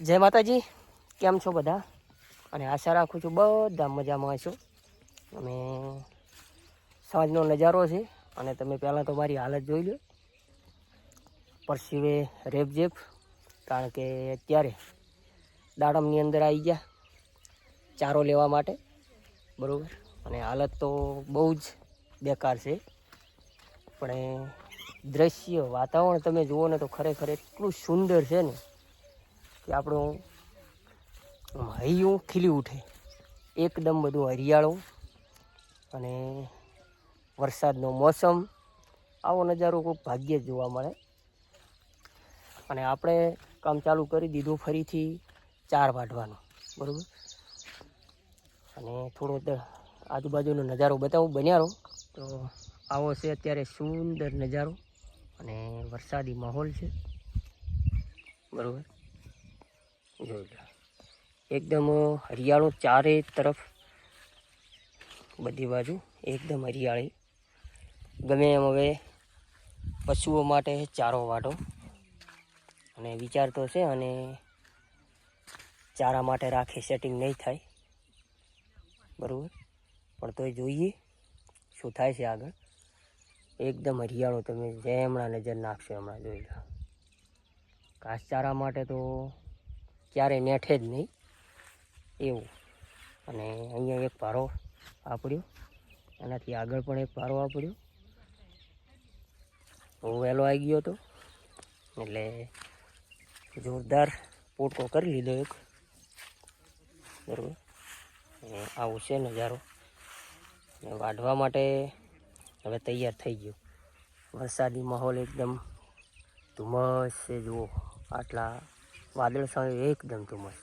જય માતાજી. કેમ છો બધા? અને આશા રાખું છું બધા મજામાં છો અમે સાંજનો નજારો છે અને તમે પહેલાં તો મારી હાલત જોઈ લો. પરસીવે રેપઝેપ કારણ કે અત્યારે દાડમની અંદર આવી ગયા ચારો લેવા માટે. બરાબર? અને હાલત તો બહુ જ બેકાર છે. પણ દ્રશ્ય વાતાવરણ તમે જુઓ ને તો ખરેખર એટલું સુંદર છે ને. કે આપણું હૈયું ખીલી ઉઠે. એકદમ બધું હરિયાળું અને વરસાદનો મોસમ આવો નજારો કોઈ ભાગ્યે જ જોવા મળે. અને આપણે કામ ચાલુ કરી દીધું ફરીથી ચાર વાઢવાનું. બરાબર? અને થોડો આજુબાજુનો નજારો બતાવું. બન્યારો. તો આવો છે અત્યારે સુંદર નજારો અને વરસાદી માહોલ છે. બરાબર? જોઈ એકદમ હરિયાળો ચારે તરફ બધી બાજુ એકદમ હરિયાળી. ગમે એમ હવે પશુઓ માટે ચારો વાટો. અને વિચાર તો છે અને ચારા માટે રાખે સેટિંગ નહીં થાય. બરાબર? પણ તોય જોઈએ શું થાય છે આગળ. એકદમ હરિયાળો તમે જે હમણાં નજર નાખશો હમણાં જોઈ લો. ઘાસચારા માટે તો ક્યારેય નેઠે જ નહીં. એવું. અને અહીંયા એક પારો વાપર્યો. એનાથી આગળ પણ એક પારો વાપર્યો. હું વહેલો આવી ગયો હતો. એટલે જોરદાર પોટકો કરી લીધો એક. બરાબર. આવું છે નજારો. વાઢવા માટે હવે તૈયાર થઈ ગયો. વરસાદી માહોલ એકદમ ધુમ્મસ છે. જુઓ, આટલા વાદળ સામે એકદમ ધુમ્મસ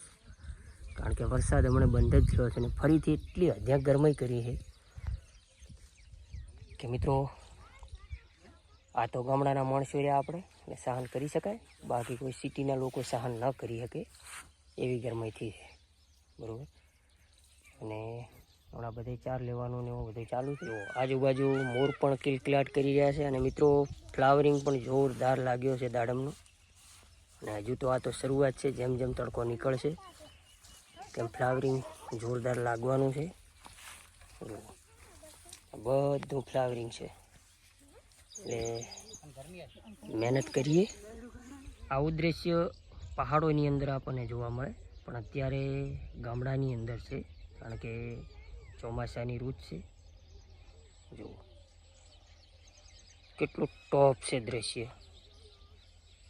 કારણ કે વરસાદ હમણાં બંધ જ થયો છે અને ફરીથી એટલી અધ્યા ગરમાઈ કરી છે. કે મિત્રો, આ તો ગામડાના માણસો રહ્યા આપણે એટલે સહન કરી શકાય. બાકી કોઈ સિટીના લોકો સહન ન કરી શકે એવી ગરમાઈ થઈ છે. બરાબર? અને હમણાં બધે ચાર લેવાનું ને એવું બધું ચાલુ છે. આજુબાજુ મોર પણ કિલકિલાટ કરી રહ્યા છે. અને મિત્રો, ફ્લાવરિંગ પણ જોરદાર લાગ્યો છે દાડમનો. અને હજુ તો આ તો શરૂઆત છે, જેમ જેમ તડકો નીકળશે, તેમ ફ્લાવરિંગ જોરદાર લાગવાનું છે. બધું ફ્લાવરિંગ છે. એટલે મહેનત કરીએ. આવું દ્રશ્ય પહાડોની અંદર આપણને જોવા મળે, પણ અત્યારે ગામડાની અંદર છે, કારણ કે ચોમાસાની રૂચ છે. જુઓ. કેટલું ટોપ છે દ્રશ્ય.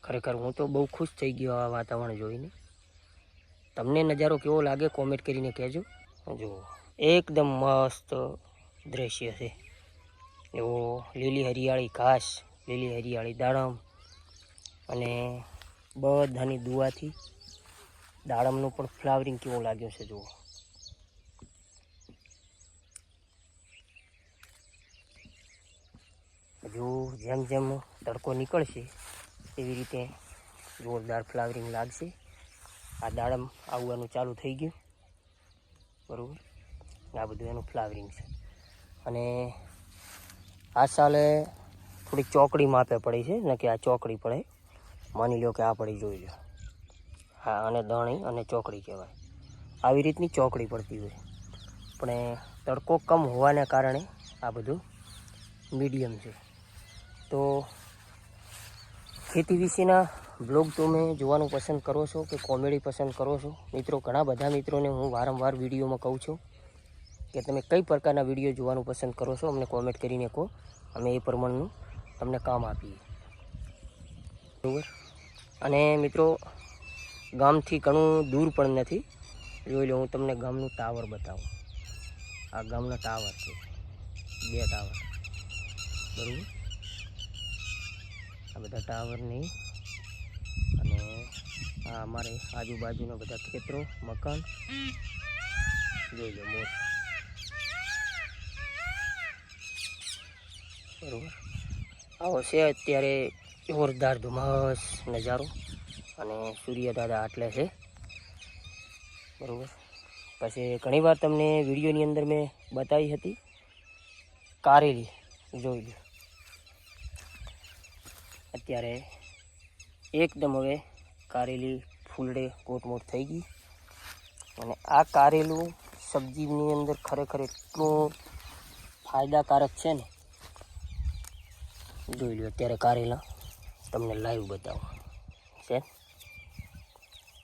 ખરેખર હું તો બહુ ખુશ થઈ ગયો આ વાતાવરણ જોઈને. તમને નજારો કેવો લાગે કોમેન્ટ કરીને કહેજો. જુઓ એકદમ મસ્ત દ્રશ્ય છે. એવો લીલી હરિયાળી ઘાસ, લીલી હરિયાળી દાડમ અને બધાની દુઆથી દાડમનું પણ ફ્લાવરિંગ કેવું લાગ્યું છે, જુઓ. હજુ જેમ જેમ તડકો નીકળશે એવી રીતે જોરદાર ફ્લાવરિંગ લાગશે. આ દાડમ આવવાનું ચાલુ થઈ ગયું. બરાબર? આ બધું એનું ફ્લાવરિંગ છે. અને આ સાલે થોડી ચોકડી માપે પડી છે, ને કે આ ચોકડી પડે. માની લો કે આ પડી જોઈ લો હા, અને દણી અને ચોકડી કહેવાય. આવી રીતની ચોકડી પડતી હોય. પણ તડકો કમ હોવાને કારણે આ બધું મીડિયમ છે. તો ખેતી વિશેના બ્લોગ તમે જોવાનું પસંદ કરો છો કે કોમેડી પસંદ કરો છો? મિત્રો, ઘણા બધા મિત્રોને હું વારંવાર વિડીયોમાં કહું છું કે તમે કઈ પ્રકારના વીડિયો જોવાનું પસંદ કરો છો અમને કોમેન્ટ કરીને કહો. અમે એ પ્રમાણનું તમને કામ આપીએ. બરાબર? અને મિત્રો, ગામથી ઘણું દૂર પણ નથી. જોઈ લો, હું તમને ગામનું ટાવર બતાવું. આ ગામના ટાવર છે. બે ટાવર બરાબર? આ બધા ટાવરની અને આ અમારે આજુબાજુના બધા ખેતરો, મકાન. જોઈ લો મોર. બરાબર? આવો છે અત્યારે જોરદાર ધુમ્મસ નજારો. અને સૂર્ય દાદા આટલે છે. બરાબર? પછી ઘણીવાર તમને વિડીયોની અંદર મેં બતાવી હતી. કારેલી. જોઈ લો. અત્યારે એકદમ હવે કારેલી ફૂલડે કોટમોટ થઈ ગઈ. અને આ કારેલું સબ્જીની અંદર ખરેખર એટલું ફાયદાકારક છે ને. જોઈ લો અત્યારે કારેલા. તમને લાઈવ બતાવો. છે?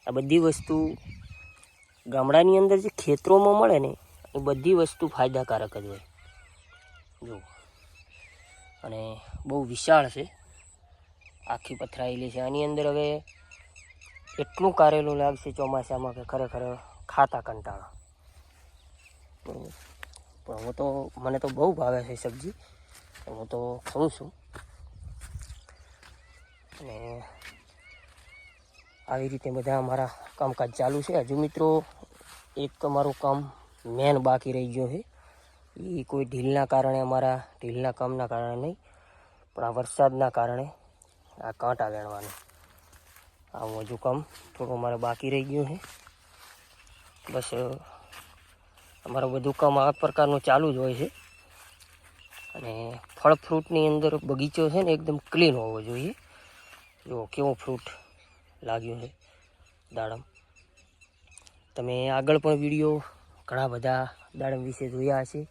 આ બધી વસ્તુ ગામડાની અંદર જે ખેતરોમાં મળે ને, એ બધી વસ્તુ ફાયદાકારક જ હોય. જો અને બહુ વિશાળ છે. આખી પથરાયેલી છે. આની અંદર હવે એટલું કારેલું લાગશે ચોમાસામાં કે ખરેખર ખાતા કંટાળો. પણ હું તો મને તો બહુ ભાવે છે સબ્જી. હું તો ખાઉં છું. અને આવી રીતે બધા અમારા કામકાજ ચાલુ છે. હજુ મિત્રો એક અમારું કામ મેન બાકી રહી ગયો છે. એ કોઈ ઢીલના કારણે, અમારા ઢીલના કામના કારણે નહીં, પણ આ વરસાદના કારણે આ કાંટા વેણવાનું. આમ હજુ કામ થોડું અમારે બાકી રહી ગયું છે. બસ અમારું બધું કામ આ પ્રકારનું ચાલુ જ હોય છે. અને ફળ ફ્રૂટની અંદર બગીચો છે ને એકદમ ક્લીન હોવો જોઈએ. જો કેવો ફ્રૂટ લાગ્યો છે દાડમ. તમે આગળ પણ વીડિયો ઘણા બધા દાડમ વિશે જોયા હશે.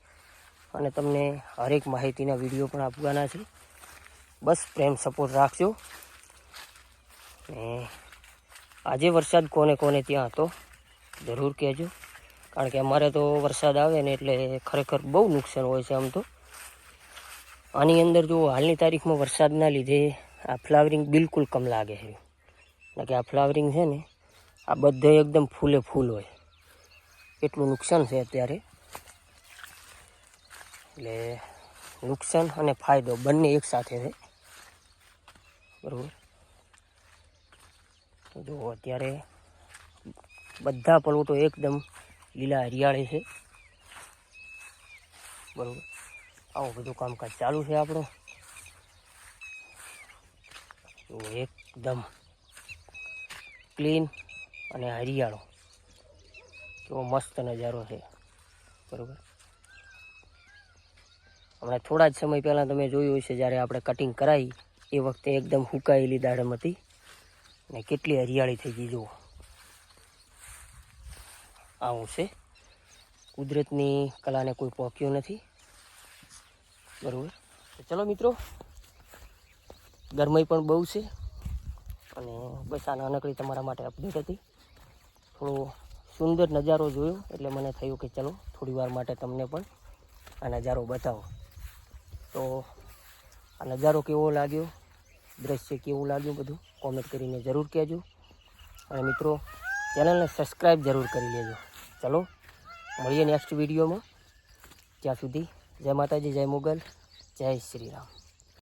અને તમને હરેક માહિતીના વીડિયો પણ આપવાના છે. બસ પ્રેમ સપોર્ટ રાખજો. ને આજે વરસાદ કોને કોને ત્યાં હતો જરૂર કહેજો. કારણ કે અમારે તો વરસાદ આવે ને એટલે ખરેખર બહુ નુકસાન હોય છે આમ તો. આની અંદર જો હાલની તારીખમાં વરસાદના લીધે આ ફ્લાવરિંગ બિલકુલ કમ લાગે છે. એટલે કે આ ફ્લાવરિંગ છે ને, આ બધે એકદમ ફૂલે ફૂલ હોય. એટલું નુકસાન છે અત્યારે. એટલે નુકસાન અને ફાયદો બંને એકસાથે છે. બરાબર. તો જો અત્યારે બધા પલોટો એકદમ લીલા હરિયાળી છે. બરાબર. આવું બધું કામકાજ ચાલુ છે આપણું. તો એકદમ ક્લીન અને હરિયાળો. કેવો મસ્ત નજારો છે. બરાબર. હમણાં થોડા જ સમય પહેલાં તમે જોયું હશે જ્યારે આપણે કટિંગ કરાવી એ વખતે એકદમ હુકાયેલી દાડમ હતી. ને કેટલી હરિયાળી થઈ ગઈ, જુઓ. આવું છે કુદરતની કલાને કોઈ પોક્યું નથી. બરાબર. તો ચલો મિત્રો ગરમાઈ પણ બહુ છે. અને બસ આ નાનકડી તમારા માટે અપડેટ હતી. થોડો સુંદર નજારો જોયો, એટલે મને થયું કે ચલો થોડી વાર માટે તમને પણ આ નજારો બતાવો. તો આ નજારો કેવો લાગ્યો? દ્રશ્ય કેવું લાગ્યું બધું કોમેન્ટ કરીને જરૂર કહેજો. અને મિત્રો, ચેનલને સબસ્ક્રાઈબ જરૂર કરી લેજો. ચલો, મળીએ નેક્સ્ટ વિડીયોમાં ત્યાં સુધી જય માતાજી, જય મુગલ, જય શ્રી રામ.